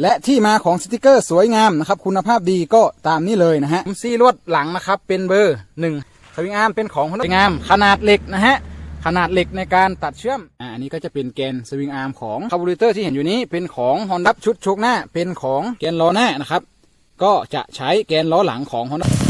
และที่มาของสติกเกอร์สวยงามนะครับ คุณภาพดีก็ตามนี้เลยนะฮะซี่ลวดหลังนะครับ เป็นเบอร์หนึ่งสวิงอาร์มเป็นของสวยงามขนาดเหล็กนะฮะขนาดเหล็กในการตัดเชื่อม อ่าอันนี้ก็จะเป็นแกนสวิงอาร์มของคาร์บูเรเตอร์ที่เห็นอยู่นี้เป็นของฮอนดับชุดโชกหน้า เป็นของแกนล้อหน้านะครับ ก็จะใช้แกนล้อหลังของฮอนดับ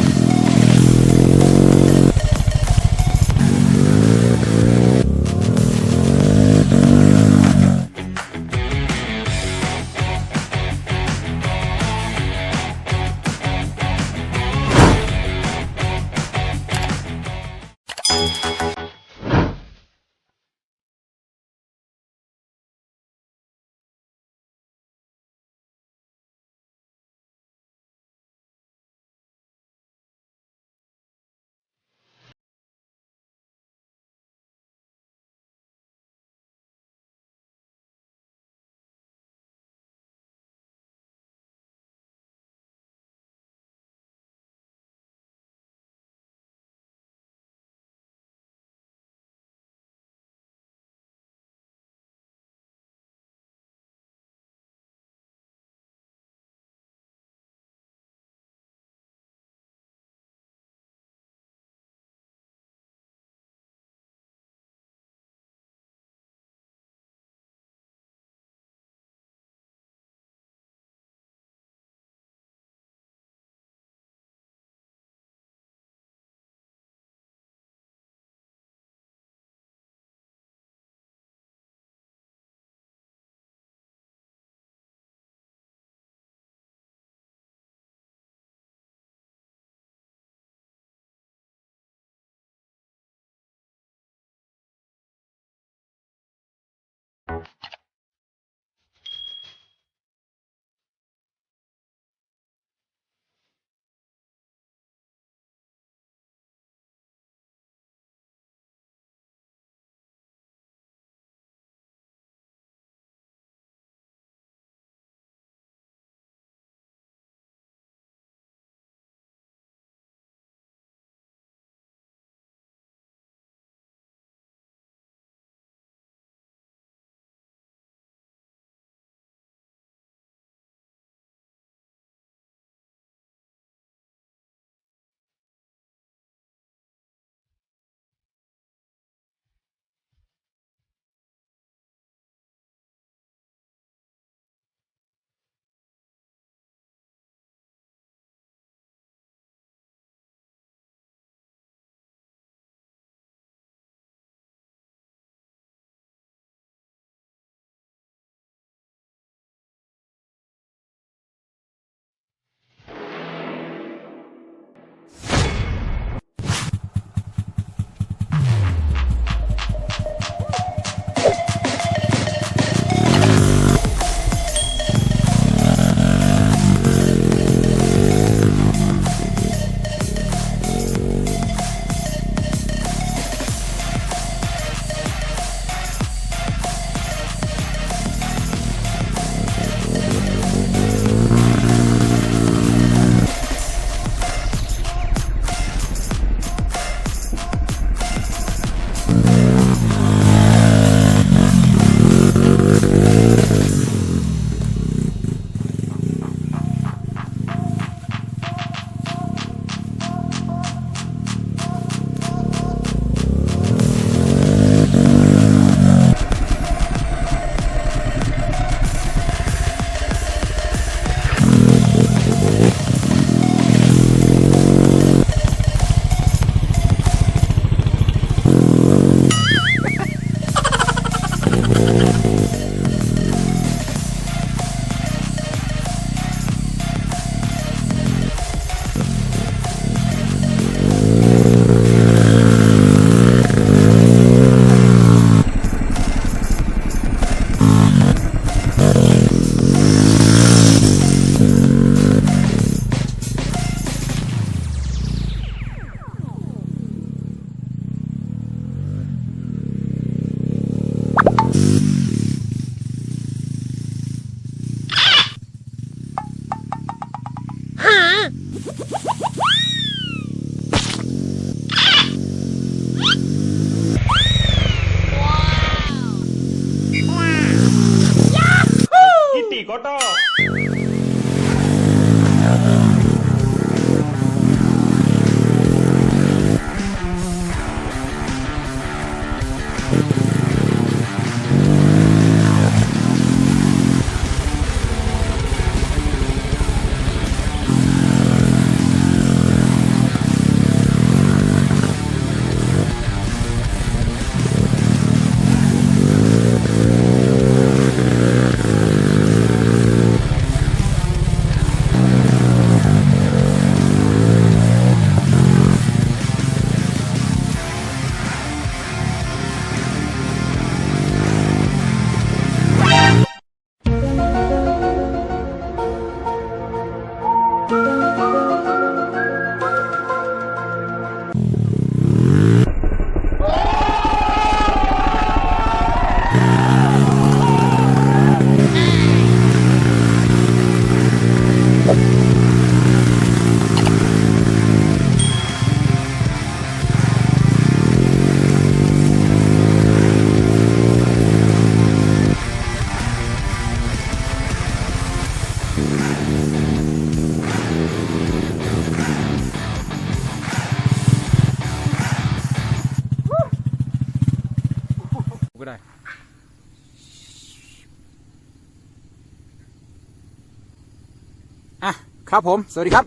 ครับผม สวัสดีครับ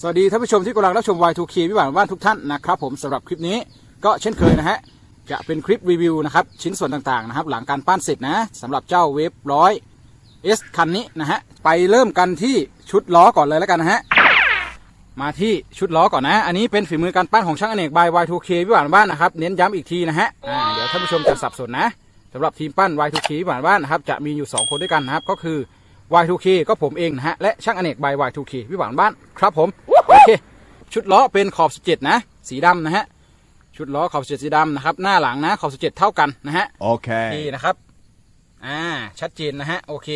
สวัสดีท่านผู้ชมที่กำลังรับชม Y2K วิบัติบ้านทุกท่านนะครับผมสำหรับคลิปนี้ก็เช่นเคยนะฮะจะเป็นคลิปรีวิวนะครับชิ้นส่วนต่างๆนะครับหลังการปั้นเสร็จนะสำหรับเจ้าเวฟร้อยเอสคันนี้นะฮะไปเริ่มกันที่ชุดล้อก่อนเลยแล้วกันนะฮะมาที่ชุดล้อก่อนนะ อันนี้เป็นฝีมือการปั้นของช่างอเนกบาย Y2K วิบัติบ้านนะครับเน้นย้ำอีกทีนะฮะเดี๋ยวท่านผู้ชมจะสับสนนะสำหรับทีมปั้น Y2K วิบัติบ้านนะครับจะมีอยู่สองคนด้วยกันนะครับก็คือ Y2K ก็ผมเองนะฮะ และช่างอเนกบาย Y2K พี่หวานบ้านครับผม โอเค ชุดล้อเป็นขอบ 17 นะ สีดำนะฮะ ชุดล้อขอบ 17 สีดำนะครับ หน้าหลังนะขอบ 17 เท่ากันนะฮะ Okay. นี่นะครับ อ่า ชัดเจนนะฮะ โอเค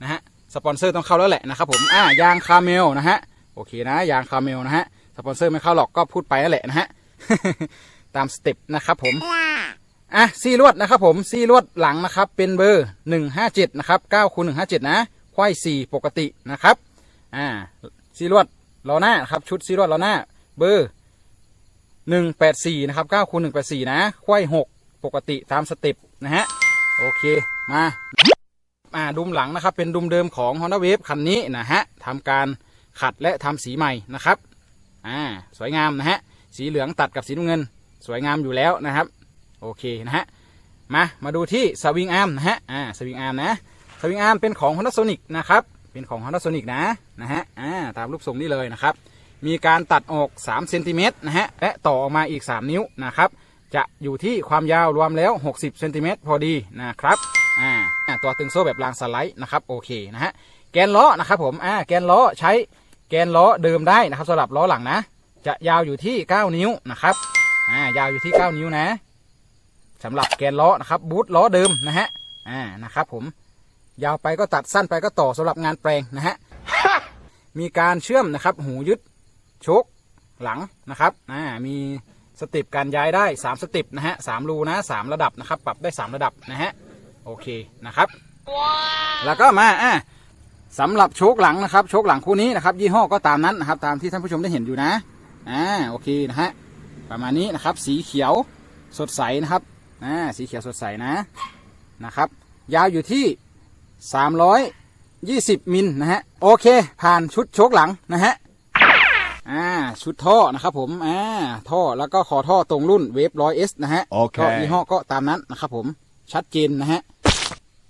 นะฮะ สปอนเซอร์ต้องเข้าแล้วแหละนะครับผม อ่า ยางคาเมลนะฮะ โอเคนะ ยางคาเมลนะฮะ สปอนเซอร์ไม่เข้าหรอกก็พูดไปนั่นแหละนะฮะ ตามสเต็ปนะครับผมอะซี่ลวดนะครับผมซี่ลวดหลังนะครับ เป็นเบอร์หนึ่งห้าเจ็ดนะครับเก้าคูณหนึ่งห้าเจ็ดนะ ควายสี่ปกตินะครับอ่าซี่ลวดล้อหน้าครับชุดซี่ลวดล้อหน้าเบอร์หนึ่งแปดสี่นะครับเก้าคูณหนึ่งแปดสี่นะควายหกปกติตามสเต็ปนะฮะโอเคมาอ่าดุมหลังนะครับเป็นดุมเดิมของ Honda Wave คันนี้นะฮะทำการขัดและทำสีใหม่นะครับอ่าสวยงามนะฮะสีเหลืองตัดกับสีน้ำเงิน สวยงามอยู่แล้วนะครับ โอเคนะฮะมามาดูที่สวิงอาร์มนะฮะอ่าสวิงอาร์มนะ สวิงอาร์มเป็นของ Honda Sonic นะครับ เป็นของ Honda Sonic นะนะฮะอ่าตามรูปทรงนี้เลยนะครับ มีการตัดออก3เซนติเมตรนะฮะและต่อออกมาอีก 3 นิ้วนะครับ จะอยู่ที่ความยาวรวมแล้ว 60เซนติเมตรพอดีนะครับอ่าตัวตึงโซ่แบบรางสไลด์นะครับโอเคนะฮะแกนล้อนะครับผมอ่าแกนล้อใช้แกนล้อเดิมได้นะครับสำหรับล้อหลังนะ จะยาวอยู่ที่ 9 นิ้วนะครับอ่ายาวอยู่ที่ 9 นิ้วนะสำหรับแกนล้อนะครับบูทล้อเดิมนะฮะอ่านะครับผม ยาวไปก็ตัดสั้นไปก็ต่อสำหรับงานแปลงนะฮะ มีการเชื่อมนะครับ หูยึดโชคหลังนะครับอ่ามีสเติปการย้ายได้ 3 สเติปนะฮะสามรูนะสามระดับนะครับ ปรับได้ 3 ระดับนะฮะ โอเคนะครับ แล้วก็มาอ่าสำหรับโชคหลังนะครับ โชคหลังคู่นี้นะครับ ยี่ห้อก็ตามนั้นนะครับ ตามที่ท่านผู้ชมได้เห็นอยู่นะอ่าโอเคนะฮะ ประมาณนี้นะครับ สีเขียวสดใสนะครับอ่าสีเขียวสดใสนะนะครับ ยาวอยู่ที่ 320 มิลนะฮะ โอเค ผ่านชุดโชคหลังนะฮะ อ่า ชุดท่อนะครับผม อ่า ท่อแล้วก็คอท่อตรงรุ่นเวฟร้อยเอสนะฮะโอเคก็ยี่ห้อก็ตามนั้นนะครับผม ชัดเจนนะฮะ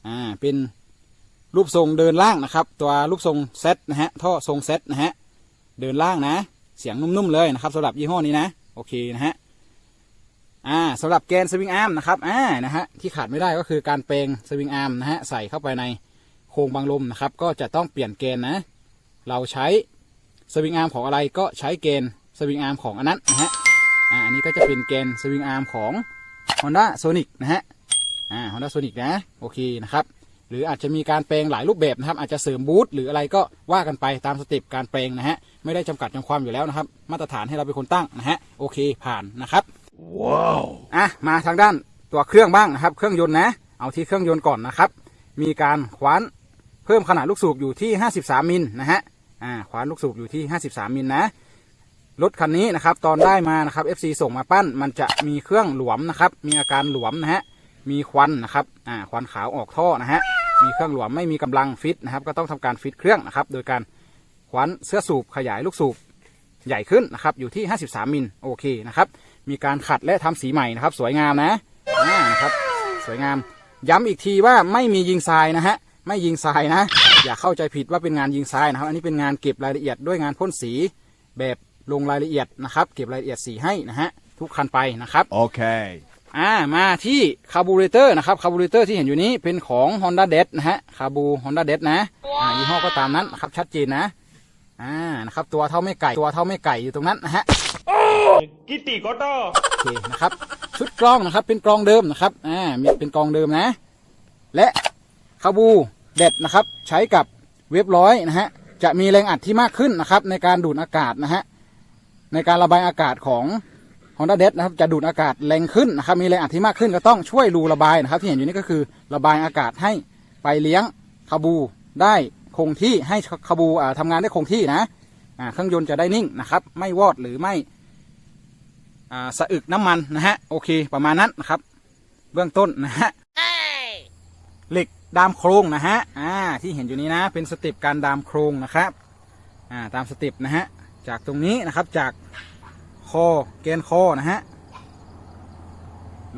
อ่า เป็นรูปทรงเดินล่างนะครับ ตัวรูปทรงเซตนะฮะ ท่อทรงเซตนะฮะ เดินล่างนะ เสียงนุ่มๆเลยนะครับสำหรับยี่ห้อนี้นะ โอเคนะฮะอ่า สำหรับแกนสวิงอาร์มนะครับอ่านะฮะที่ขาดไม่ได้ก็คือการเปลงสวิงอาร์มนะฮะใส่เข้าไปในโครงบังลมนะครับ ก็จะต้องเปลี่ยนแกนนะ เราใช้สวิงอาร์มของอะไรก็ใช้เกนสวิงอาร์มของอันนั้นนะฮะอ่าอันนี้ก็จะเป็นเกนสวิงอาร์มของ Honda Sonic นะฮะอ่า Honda Sonic นะโอเคนะครับหรืออาจจะมีการแปลงหลายรูปแบบนะครับอาจจะเสริมบูทหรืออะไรก็ว่ากันไปตามสเต็ปการแปลงนะฮะไม่ได้จำกัดจำความอยู่แล้วนะครับ มาตรฐานให้เราเป็นคนตั้งนะฮะโอเคผ่านนะครับ Wow. อะมาทางด้านตัวเครื่องบ้างนะครับ เครื่องยนต์นะ เอาที่เครื่องยนต์ก่อนนะครับ มีการขวานเพิ่มขนาดลูกสูบอยู่ที่ 53 มิลนะฮะอ่าขวานลูกสูบอยู่ที่ 53 มิลนะรถคันนี้นะครับตอนได้มานะครับ FC ส่งมาปั้นมันจะมีเครื่องหลวมนะครับ มีอาการหลวมนะฮะมีควันนะครับอ่าควันขาวออกท่อนะฮะมีเครื่องหลวมไม่มีกำลังฟิตนะครับ ก็ต้องทำการฟิตเครื่องนะครับ โดยการขวานเสื้อสูบขยายลูกสูบใหญ่ขึ้นนะครับอยู่ที่ 53 มิลโอเคนะครับ มีการขัดและทำสีใหม่นะครับ สวยงามนะอ่านะครับ สวยงาม ย้ำอีกทีว่าไม่มียิงทรายนะฮะ ไม่ยิงทรายนะ อย่าเข้าใจผิดว่าเป็นงานยิงทรายนะครับ อันนี้เป็นงานเก็บรายละเอียดด้วยงานพ่นสีแบบลงรายละเอียดนะครับ เก็บรายละเอียดสีให้นะฮะทุกคันไปนะครับ Okay. อ่ามาที่คาร์บูเรเตอร์นะครับคาร์บูเรเตอร์ที่เห็นอยู่นี้เป็นของ Honda d e d นะฮะคาบู Honda d e d นะอ่ายี่ห้อก็ตามนั้นนะครับชัดเจนนะอ่านะครับตัวเท่าไม่ไก่ตัวเท่าไม่ไก่อยู่ตรงนั้นนะฮะ กิติก็ต้อโอเคนะครับ ชุดกล้องนะครับ เป็นกล้องเดิมนะครับอ่ามีเป็นกล้องเดิมนะ และคาบูเด็ดนะครับ ใช้กับเว็บร้อยนะฮะจะมีแรงอัดที่มากขึ้นนะครับ ในการดูดอากาศนะฮะในการระบายอากาศของ Honda d e d นะครับจะดูดอากาศแรงขึ้นนะครับ มีแรงอัดที่มากขึ้นก็ต้องช่วยรูระบายนะครับ ที่เห็นอยู่นี่ก็คือระบายอากาศให้ไปเลี้ยงคาบูได้คงที่ให้คาบูอ่าทำงานได้คงที่นะอ่าเครื่องยนต์จะได้นิ่งนะครับ ไม่วอดหรือไม่ สะอึกน้ำมันนะฮะโอเคประมาณนั้นนะครับ เบื้องต้นนะฮะเหล็กดามโครงนะฮะอ่าที่เห็นอยู่นี้นะ เป็นสเต็ปการดามโครงนะครับอ่าตามสเต็ปนะฮะจากตรงนี้นะครับจากคอแกนคอนะฮะ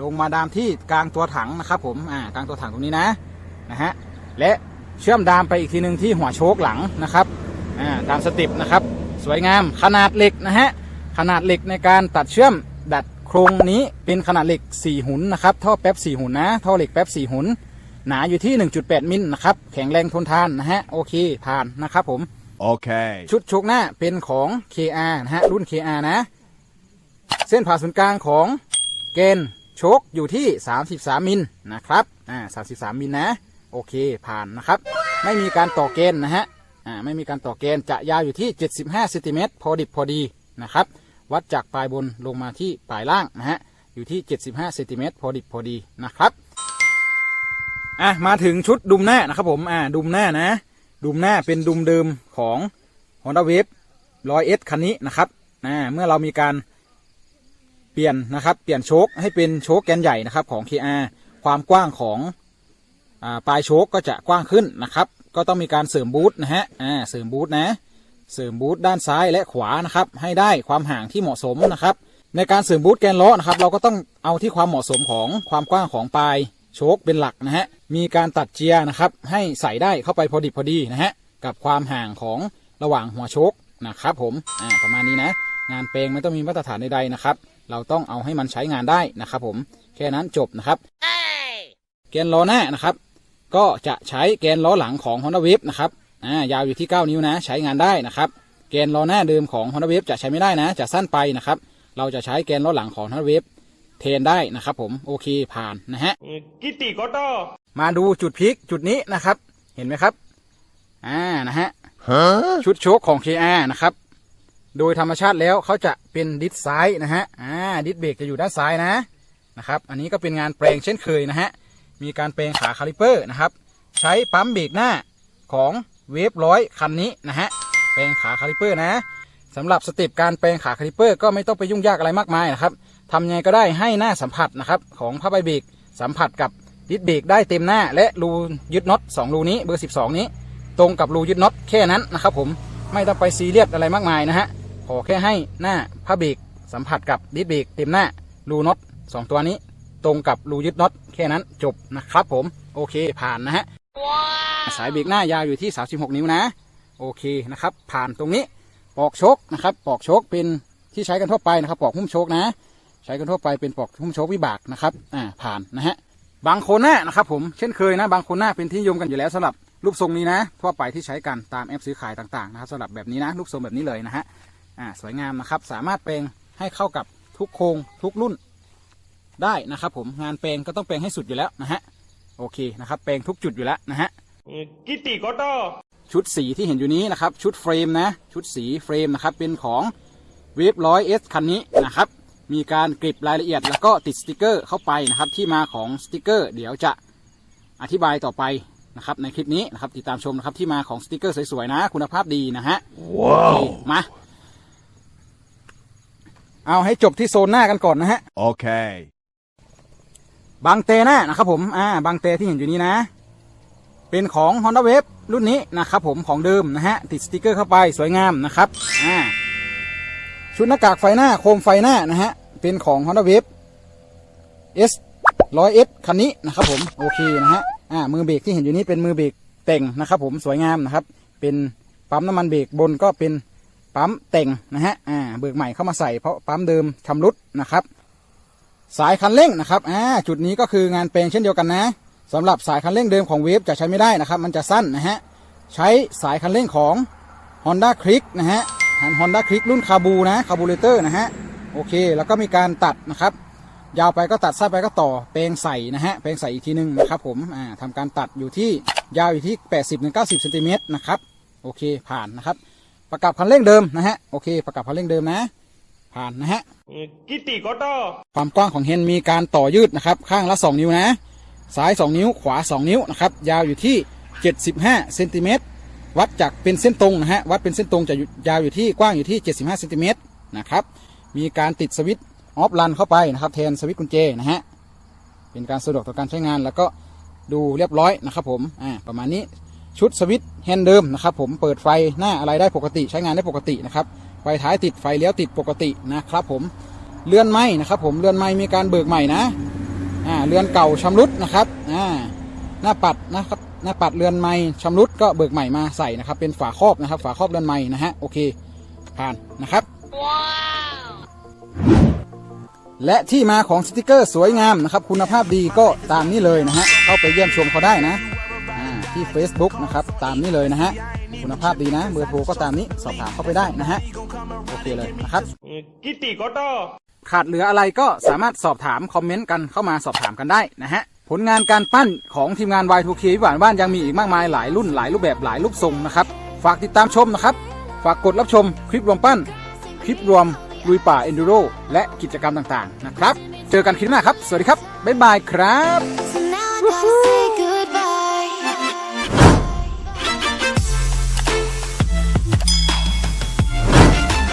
ลงมาดามที่กลางตัวถังนะครับผมอ่ากลางตัวถังตรงนี้นะนะฮะและเชื่อมดามไปอีกทีหนึ่งที่หัวโชคหลังนะครับอ่าตามสเต็ปนะครับ สวยงามขนาดเหล็กนะฮะ ขนาดเหล็กในการตัดเชื่อมดัดโครงนี้เป็นขนาดเหล็ก 4 หุนนะครับท่อแป๊บ 4 หุนนะท่อเหล็กแป๊บ 4 หุนหนาอยู่ที่ 1.8 มิลนะครับแข็งแรงทนทานนะฮะโอเคผ่านนะครับผม Okay. ชุดโชกหน้าเป็นของ KR นะฮะรุ่น KR นะ เส้นผ่าศูนย์กลางของเกณฑ์โชกอยู่ที่ 33 มิลนะครับอ่า33 มิลนะ โอเคผ่านนะครับ ไม่มีการต่อเกณฑ์นะฮะอ่าไม่มีการต่อเกณฑ์จะยาวอยู่ที่ 75เซนติเมตรพอดิบพอดีนะครับ วัดจากปลายบนลงมาที่ปลายล่างนะฮะอยู่ที่ 75เซนติเมตรพอดิบพอดีนะครับอะมาถึงชุดดุมหน้านะครับผมอ่าดุมหน้านะ ดุมหน้าเป็นดุมเดิมของ Honda Wave 100S คันนี้นะครับอ่าเมื่อเรามีการเปลี่ยนนะครับ เปลี่ยนโชคให้เป็นโชคแกนใหญ่นะครับของ KR ความกว้างของอ่าปลายโชคก็จะกว้างขึ้นนะครับ ก็ต้องมีการเสริมบูทนะฮะอ่าเสริมบูทนะ เสริมบูทด้านซ้ายและขวานะครับ ให้ได้ความห่างที่เหมาะสมนะครับ ในการเสริมบูทแกนล้อนะครับ เราก็ต้องเอาที่ความเหมาะสมของความกว้างของปลายโชคเป็นหลักนะฮะ มีการตัดเจียร์นะครับ ให้ใส่ได้เข้าไปพอดิบพอดีนะฮะ กับความห่างของระหว่างหัวโชคนะครับผม อ่า ประมาณนี้นะ งานเปลงไม่ต้องมีมาตรฐานใดๆนะครับ เราต้องเอาให้มันใช้งานได้นะครับผม แค่นั้นจบนะครับ แกนล้อหน้านะครับ ก็จะใช้แกนล้อหลังของ Honda Wave นะครับ อ่ายาวอยู่ที่ 9 นิ้วนะ ใช้งานได้นะครับแกนล้อหน้าเดิมของ Honda Wave จะใช้ไม่ได้นะ จะสั้นไปนะครับ เราจะใช้แกนล้อหลังของ Honda Wave เทนได้นะครับผมโอเคผ่านนะฮะกิติโกโต้มาดูจุดพลิกจุดนี้นะครับ เห็นไหมครับ อ่านะฮะชุดโชคของ KR นะครับ โดยธรรมชาติแล้วเขาจะเป็นดิสซ้ายนะฮะอ่าดิสเบรกจะอยู่ด้านซ้ายนะนะครับ อันนี้ก็เป็นงานแปลงเช่นเคยนะฮะมีการแปลงขาคาลิเปอร์นะครับ ใช้ปั๊มเบรกหน้าของ เวฟร้อยคันนี้นะฮะแปลงขาคาลิเปอร์นะสำหรับสเต็ปการแปลงขาคาลิเปอร์ก็ไม่ต้องไปยุ่งยากอะไรมากมายนะครับทำยังไงก็ได้ให้หน้าสัมผัสนะครับของผ้าใบเบรกสัมผัสกับดิสเบรกได้เต็มหน้า และรูยึดน็อต2รูนี้เบอร์ 12 นี้ ตรงกับรูยึดน็อตแค่นั้นนะครับผมไม่ต้องไปซีเรียสอะไรมากมายนะฮะขอแค่ให้หน้าผ้าเบรกสัมผัสกับดิสเบรกเต็มหน้ารูน็อตสองตัวนี้ ตรงกับรูยึดน็อตแค่นั้นจบนะครับผมโอเคผ่านนะฮะ สายเบรกหน้ายาวอยู่ที่ 36 นิ้วนะ โอเคนะครับ ผ่านตรงนี้ปอกชคนะครับ ปอกชคเป็นที่ใช้กันทั่วไปนะครับ ปอกหุ้มชคนะ ใช้กันทั่วไปเป็นปอกหุ้มชควิบากนะครับ อ่า ผ่านนะฮะ บางโคนหน้านะครับ ผม เช่นเคยนะ บางโคนหน้าเป็นที่นิยมกันอยู่แล้วสำหรับรูปทรงนี้นะ ทั่วไปที่ใช้กันตามแอปซื้อขายต่างๆนะครับสำหรับแบบนี้นะรูปทรงแบบนี้เลยนะฮะ อ่า สวยงามนะครับ สามารถแปลงให้เข้ากับทุกโครงทุกรุ่นได้นะครับ ผม งานแปลงก็ต้องแปลงให้สุดอยู่แล้วนะฮะ โอเคนะครับแปลงทุกจุดอยู่แล้วนะฮะกิติโกโต้ชุดสีที่เห็นอยู่นี้นะครับ ชุดเฟรมนะ ชุดสีเฟรมนะครับ เป็นของเวฟร้อยเอสคันนี้นะครับ มีการกริบรายละเอียด แล้วก็ติดสติกเกอร์เข้าไปนะครับ ที่มาของสติกเกอร์ เดี๋ยวจะอธิบายต่อไปนะครับ ในคลิปนี้นะครับ ติดตามชมนะครับที่มาของสติกเกอร์สวยๆนะ คุณภาพดีนะฮะโอเคมาเอาให้จบที่โซนหน้ากันก่อนนะฮะ Okay. บางเตหน้านะครับผมอ่าบางเตที่เห็นอยู่นี้นะ เป็นของ Honda Wave รุ่นนี้นะครับผมของเดิมนะฮะติดสติกเกอร์เข้าไปสวยงามนะครับอ่าชุดหน้ากากไฟหน้าโคมไฟหน้านะฮะเป็นของ Honda Wave S 100 S คันนี้นะครับผมโอเคนะฮะอ่ามือเบรกที่เห็นอยู่นี้เป็นมือเบรกแต่งนะครับผมสวยงามนะครับ เป็นปั๊มน้ำมันเบรกบนก็เป็นปั๊มแต่งนะฮะอ่าเบิกใหม่เข้ามาใส่เพราะปั๊มเดิมชำรุดนะครับ สายคันเร่งนะครับอ่าจุดนี้ก็คืองานแปลงเช่นเดียวกันนะสำหรับสายคันเร่งเดิมของเวฟจะใช้ไม่ได้นะครับ มันจะสั้นนะฮะใช้สายคันเร่งของ Honda Click นะฮะ Honda Click รุ่นคาบูนะคาบูเลเตอร์นะฮะโอเค แล้วก็มีการตัดนะครับ ยาวไปก็ตัดสั้นไปก็ต่อแปลงใส่นะฮะแปลงใส่อีกทีนึงนะครับผมอ่าทำการตัดอยู่ที่ยาวอยู่ที่ 80-90เซนติเมตรนะครับโอเคผ่านนะครับ ประกับคันเร่งเดิมนะฮะโอเค ประกับคันเร่งเดิมนะ ผ่านนะฮะกิติโกโต้ความกว้างของเฮนมีการต่อยืดนะครับ ข้างละ 2 นิ้วนะ ซ้าย 2 นิ้วขวา 2 นิ้วนะครับ ยาวอยู่ที่ 75เซนติเมตรวัดจากเป็นเส้นตรงนะฮะวัดเป็นเส้นตรงจะอยู่ยาวอยู่ที่กว้างอยู่ที่ 75เซนติเมตรนะครับ มีการติดสวิตช์ออฟรันเข้าไปนะครับ แทนสวิตช์กุญแจนะฮะเป็นการสะดวกต่อการใช้งานแล้วก็ดูเรียบร้อยนะครับผมอ่าประมาณนี้ชุดสวิตช์แฮนด์เดิมนะครับผมเปิดไฟหน้าอะไรได้ปกติใช้งานได้ปกตินะครับไฟ ท้ายติดไฟเลี้ยวติดปกตินะครับผมเลื่อนไม้นะครับผมเลื่อนไม้มีการเบิกใหม่นะอ่าเรือนเก่าชำรุดนะครับอ่าหน้าปัดนะครับหน้าปัดเรือนไม้ชำรุดก็เบิกใหม่มาใส่นะครับ เป็นฝาครอบนะครับ ฝาครอบเรือนไม้นะฮะโอเคผ่านนะครับ และที่มาของสติกเกอร์สวยงามนะครับ คุณภาพดีก็ตามนี้เลยนะฮะเข้าไปเยี่ยมชมเขาได้นะอ่าที่ Facebook นะครับตามนี้เลยนะฮะ คุณภาพดีนะ เบอร์โทรก็ตามนี้สอบถามเข้าไปได้นะฮะ โอเคเลยนะครับ กิติก็ต้อขาดเหลืออะไรก็สามารถสอบถามคอมเมนต์กันเข้ามาสอบถามกันได้นะฮะ ผลงานการปั้นของทีมงาน Y2K วิบานบ้านยังมีอีกมากมายหลายรุ่นหลายรูปแบบหลายรูปทรงนะครับ ฝากติดตามชมนะครับ ฝากกดรับชมคลิปรวมปั้น คลิปรวมลุยป่าเอนดูโรและกิจกรรมต่างๆนะครับ เจอกันคลิปหน้าครับ สวัสดีครับ บ๊ายบายครับ